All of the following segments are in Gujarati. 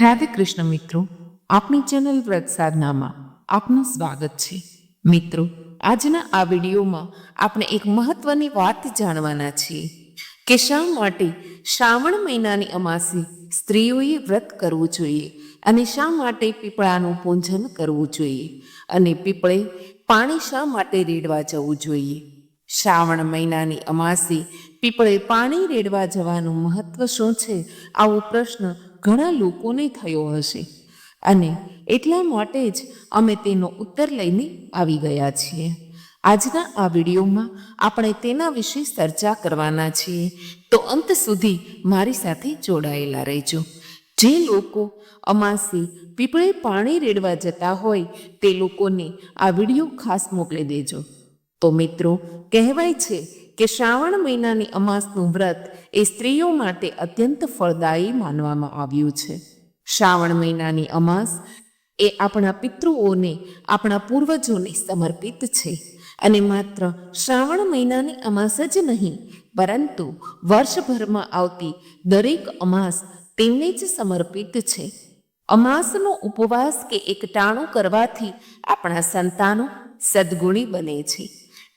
રાધે કૃષ્ણ મિત્રો આપણી ચેનલ વ્રત સાધનામાં આપનું સ્વાગત છે. મિત્રો, આજના આ વિડીયોમાં આપણે એક મહત્વની વાત જાણવાના છીએ કે શા માટે શ્રાવણ મહિનાની અમાસી સ્ત્રીઓએ વ્રત કરવું જોઈએ અને શા માટે પીપળાનું પૂજન કરવું જોઈએ અને પીપળે પાણી શા માટે રેડવા જવું જોઈએ. શ્રાવણ મહિનાની અમાસી પીપળે પાણી રેડવા જવાનું મહત્વ શું છે? આવો પ્રશ્ન ઘણા લોકોને થયો હશે. અને એટલા માટે જ અમે તેનો ઉત્તર લઈને આવી ગયા છીએ. આજના આ વિડીયોમાં આપણે તેના વિશે ચર્ચા કરવાના છીએ. તો અંત સુધી મારી સાથે જોડાયેલા રહેજો. જે લોકો અમાસી પીપળે પાણી રેડવા જતા હોય તે લોકોને આ વીડિયો ખાસ મોકલી દેજો. તો મિત્રો, કહેવાય છે કે શ્રાવણ મહિનાની અમાસનું વ્રત એ સ્ત્રીઓ માટે અત્યંત ફળદાયી માનવામાં આવ્યું છે. શ્રાવણ મહિનાની અમાસ એ આપણા પિતૃઓને, આપણા પૂર્વજોને સમર્પિત છે અને માત્ર શ્રાવણ મહિનાની અમાસ જ નહીં, પરંતુ વર્ષભરમાં આવતી દરેક અમાસ તેમને જ સમર્પિત છે. અમાસનો ઉપવાસ કે એકટાણું કરવાથી આપણા સંતાનો સદગુણી બને છે.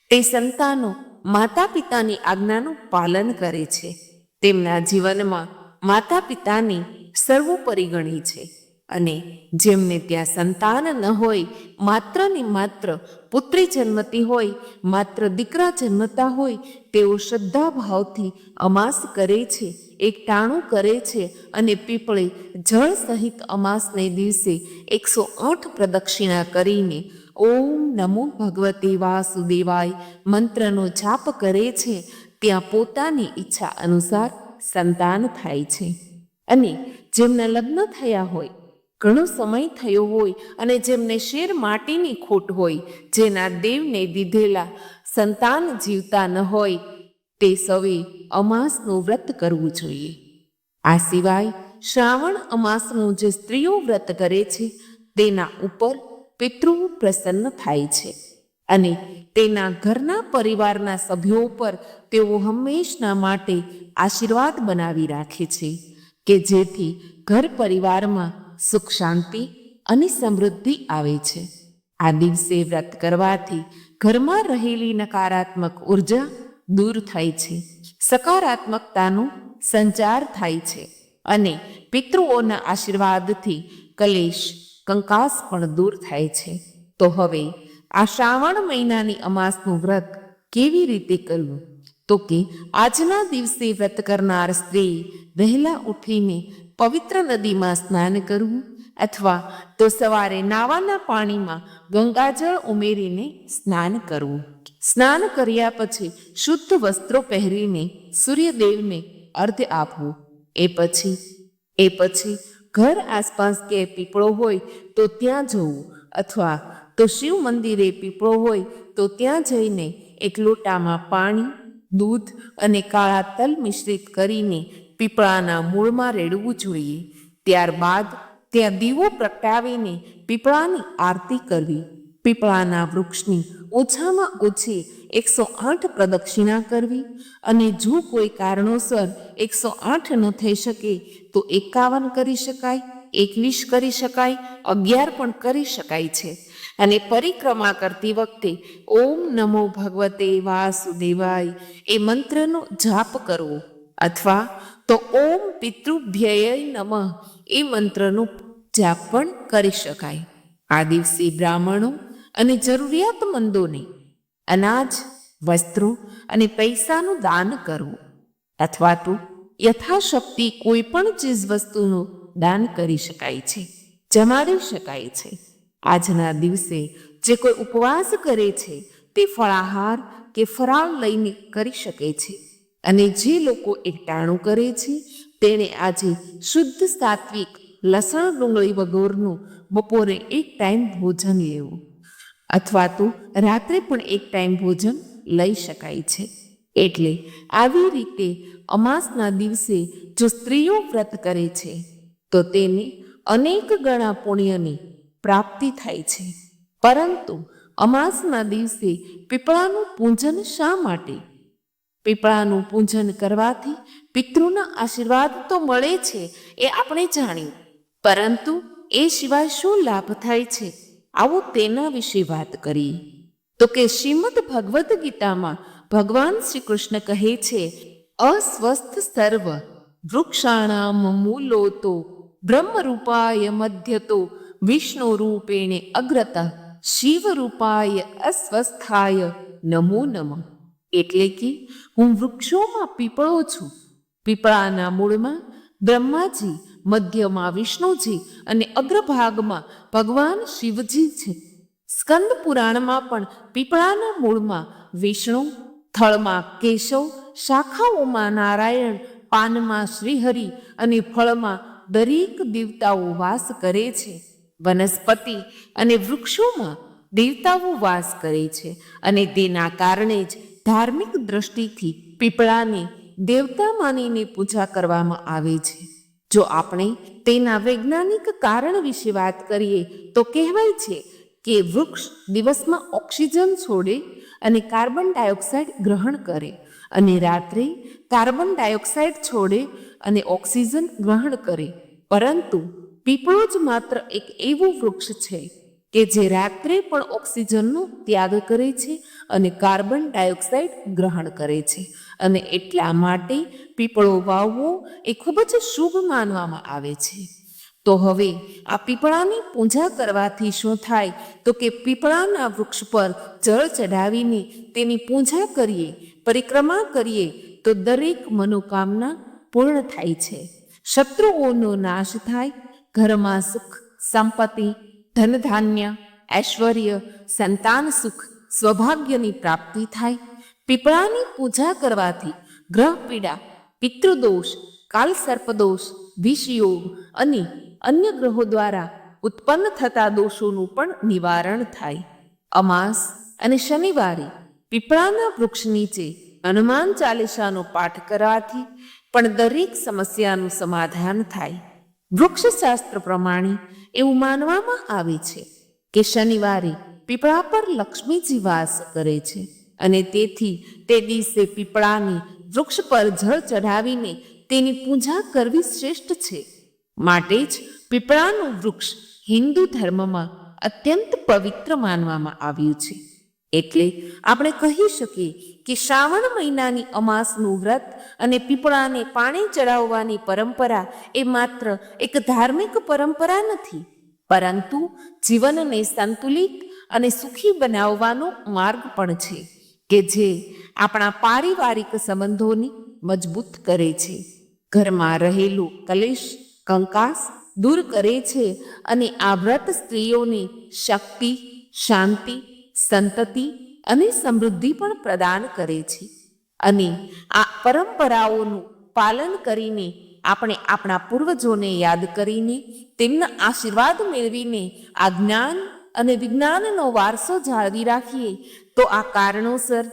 તે સંતાનો માતા પિતાની આજ્ઞાનું પાલન કરે છે. તેમના જીવનમાં માતા પિતાની સર્વોપરી ગણી છે અને જેમને ત્યાં સંતાન ન હોય, માત્ર ને માત્ર પુત્રી જન્મતી હોય, માત્ર દીકરા જન્મતા હોય, તેઓ શ્રદ્ધા ભાવથી અમાસ કરે છે, એકટાણું કરે છે અને પીપળે જળ સહિત અમાસને દિવસે એકસો આઠ પ્રદક્ષિણા કરીને ઓમ નમો ભગવતે વાસુદેવાય. મંત્રનો જાપ કરે છે. ત્યાં પોતાની ઈચ્છા અનુસાર સંતાન થાય છે. અને જેમના લગ્ન થયા હોય, ઘણો સમય થયો હોય અને જેમને શેર માટીની ખોટ હોય, જેના દેવને દીધેલા સંતાન જીવતા ન હોય, તે સૌએ અમાસનું વ્રત કરવું જોઈએ. આ સિવાય શ્રાવણ અમાસનું જે સ્ત્રીઓ વ્રત કરે છે, તેના ઉપર પિતૃ પ્રસન્ન થાય છે. અને તેના ઘરના પરિવારના સભ્યો પર તેઓ હંમેશના માટે આશીર્વાદ બનાવી રાખે છે કે જેથી ઘર પરિવારમાં સુખ શાંતિ અને સમૃદ્ધિ આવે છે. આ દિવસે વ્રત કરવાથી ઘરમાં રહેલી નકારાત્મક ઊર્જા દૂર થાય છે. સકારાત્મકતાનો સંચાર થાય છે. અને પિતૃઓના આશીર્વાદથી કલેશ કંકાસ પણ દૂર થાય છે. તો હવે આ શ્રાવણ મહિનાની અમાસનું વ્રત કેવી રીતે કરવું? તો કે આજના દિવસે વ્રત કરનાર સ્ત્રી વહેલા ઉઠીને પવિત્ર નદીમાં સ્નાન કરવું અથવા તો સવારે નાવાના પાણીમાં ગંગાજળ ઉમેરીને સ્નાન કરવું. સ્નાન કર્યા પછી શુદ્ધ વસ્ત્રો પહેરીને સૂર્યદેવને અર્ધ આપવું. એ પછી એ પછી ઘર આસપાસ કે પીપળો હોય તો ત્યાં જવું અથવા તો શિવ મંદિરે પીપળો હોય તો ત્યાં જઈને એક લોટામાં પાણી, દૂધ અને કાળા તલ મિશ્રિત કરીને પીપળાના મૂળમાં રેડવું જોઈએ. ત્યારબાદ ત્યાં દીવો પ્રગટાવીને પીપળાની આરતી કરવી. પીપળાના વૃક્ષની ઓછામાં ઓછી એકસો આઠ પ્રદક્ષિણા કરવી અને જો કોઈ કારણોસર એકસો આઠ ન થઈ શકે, તો એકાવન કરી શકાય, એકવીસ કરી શકાય, અગિયાર પણ કરી શકાય છે. અને પરિક્રમા કરતી વખતે ઓમ નમો ભગવતે વાસુદેવાય, એ મંત્રનો જાપ કરવો. અથવા તો ઓમ પિતૃભ્યય નમઃ, એ મંત્રનો જાપ પણ કરી શકાય. આ દિવસે બ્રાહ્મણો અને જરૂરિયાતમંદોને અનાજ, વસ્ત્રો અને પૈસાનું દાન કરવું. અથવા તો યથાશક્તિ કોઈ પણ ચીજ વસ્તુનું દાન કરી શકાય છે, જમાડી શકાય છે. આજના દિવસે જે કોઈ ઉપવાસ કરે છે, તે ફળાહાર કે ફરાળ લઈને કરી શકે છે. અને જે લોકો એકટાણું કરે છે, તેણે આજે શુદ્ધ સાત્વિક લસણ ડુંગળી વગરનું બપોરે એક ટાઈમ ભોજન લેવું. અથવા તો રાત્રે પણ એક ટાઈમ ભોજન લઈ શકાય છે. એટલે આવી રીતે અમાસના દિવસે જો સ્ત્રીઓ વ્રત કરે છે, તો તેને અનેક ગણા પુણ્યની પ્રાપ્તિ થાય છે. પરંતુ અમાસના દિવસે પીપળાનું પૂજન શા માટે? પીપળાનું પૂજન કરવાથી પિતૃના આશીર્વાદ તો મળે છે એ આપણે જાણ્યું પરંતુ એ સિવાય શું લાભ થાય છે? આવો તેના વિશે વાત કરી. તો કે શ્રીમદ ભગવદ્ ગીતામાં ભગવાન શ્રી કૃષ્ણ કહે છે, અસ્વસ્થ સર્વ વૃક્ષાણામ મૂલો તો બ્રહ્મરૂપાય મધ્યતો વિષ્ણુ રૂપેણે અગ્રતા શિવરૂપાય અસ્વસ્થાય નમો નમઃ. એટલે કે હું વૃક્ષોમાં પીપળો છું. પીપળાના મૂળમાં બ્રહ્માજી મધ્યમાં વિષ્ણુજી અને અગ્રભાગમાં ભગવાન શિવજી છે. સ્કંદ પુરાણમાં પણ પીપળાના મૂળમાં વિષ્ણુ, થળમાં કેશવ, શાખાઓમાં નારાયણ, પાનમાં શ્રીહરિ અને ફળમાં દરેક દેવતાઓ વાસ કરે છે. વનસ્પતિ અને વૃક્ષોમાં દેવતાઓ વાસ કરે છે અને તેના કારણે જ ધાર્મિક દ્રષ્ટિથી પીપળાની દેવતા માનીને પૂજા કરવામાં આવે છે. જો આપણે તેના વૈજ્ઞાનિક કારણ વિશે વાત કરીએ, તો કહેવાય છે કે વૃક્ષ દિવસમાં ઓક્સિજન છોડે અને કાર્બન ડાયોક્સાઇડ ગ્રહણ કરે અને રાત્રે કાર્બન ડાયોક્સાઇડ છોડે અને ઓક્સિજન ગ્રહણ કરે. પરંતુ પીપળો જ માત્ર એક એવું વૃક્ષ છે કે જે રાત્રે પણ ઓક્સિજનનો ત્યાગ કરે છે અને કાર્બન ડાયોક્સાઇડ ગ્રહણ કરે છે. અને એટલા માટે પીપળો વાવવો એ ખૂબ જ શુભ માનવામાં આવે છે. તો હવે આ પીપળાની પૂજા કરવાથી શું થાય? તો કે પીપળાના વૃક્ષ પર જળ ચઢાવીને તેની પૂજા કરીએ, પરિક્રમા કરીએ, તો દરેક મનોકામના પૂર્ણ થાય છે. શત્રુઓનો નાશ થાય, ઘરમાં સુખ, સંપત્તિ ધન ધાન્ય ઐશ્વર્ય, સંતાન સુખ સ્વભાગ્યની પ્રાપ્તિ થાય. પીપળાની પૂજા કરવાથી ગ્રહ પીડા પિતૃદોષ કાલ સર્પદોષ વિષયોગ અને અન્ય ગ્રહો દ્વારા ઉત્પન્ન થતા દોષોનું પણ નિવારણ થાય. અમાસ અને શનિવારે પીપળાના વૃક્ષ નીચે હનુમાન ચાલીસાનો પાઠ કરવાથી પણ દરેક સમસ્યાનું સમાધાન થાય. વૃક્ષશાસ્ત્ર પ્રમાણે એવું માનવામાં આવે છે કે શનિવારે પીપળા પર લક્ષ્મીજી વાસ કરે છે અને તેથી તે દિવસે પીપળાની વૃક્ષ પર જળ ચઢાવીને તેની પૂજા કરવી શ્રેષ્ઠ છે. માટે જ પીપળાનું વૃક્ષ હિન્દુ ધર્મમાં અત્યંત પવિત્ર માનવામાં આવ્યું છે. એટલે આપણે કહી શકીએ કે શ્રાવણ મહિનાની અમાસનું વ્રત અને પીપળાને પાણી ચડાવવાની પરંપરા એ માત્ર એક ધાર્મિક પરંપરા નથી, પરંતુ જીવનને સંતુલિત અને સુખી બનાવવાનો માર્ગ પણ છે, કે જે આપણા પારિવારિક સંબંધોને મજબૂત કરે છે. ઘરમાં રહેલું કલેશ, કંકાસ દૂર કરે છે અને આ વ્રત સ્ત્રીઓની શક્તિ, શાંતિ સંતતિ અને સમૃદ્ધિ પણ પ્રદાન કરે છે. અને આ પરંપરાઓનું પાલન કરીને આપણે આપણા પૂર્વજોને યાદ કરીને તેમના આશીર્વાદ મેળવીને આ જ્ઞાન અને વિજ્ઞાનનો વારસો જાળવી રાખીએ તો આ કારણોસર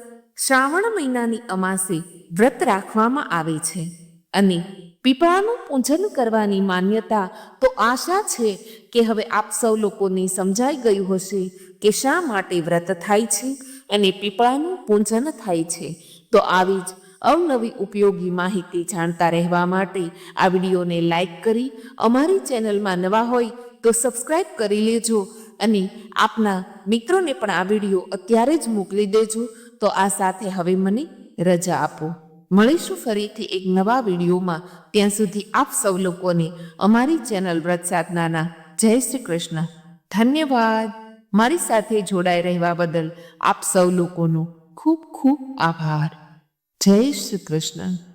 શ્રાવણ મહિનાની અમાસે વ્રત રાખવામાં આવે છે. અને પીપળાનું પૂજન કરવાની માન્યતા તો આશા છે કે હવે આપ સૌ લોકોને સમજાઈ ગયું હશે કે શા માટે વ્રત થાય છે અને પીપળાનું પૂજન થાય છે? તો આવી જ અવનવી ઉપયોગી માહિતી જાણતા રહેવા માટે આ વિડીયોને લાઈક કરી, અમારી ચેનલમાં નવા હોય તો સબસ્ક્રાઈબ કરી લેજો અને આપના મિત્રોને પણ આ વીડિયો અત્યારે જ મોકલી દેજો. તો આ સાથે હવે મને રજા આપો. મળીશું ફરીથી એક નવા વિડીયોમાં. ત્યાં સુધી આપ સૌ લોકોને અમારી ચેનલ વ્રત સાધનાના જય શ્રી કૃષ્ણ. ધન્યવાદ. મારી સાથે જોડાઈ રહેવા બદલ આપ સૌ લોકોનો ખૂબ ખૂબ આભાર. જય શ્રી કૃષ્ણ.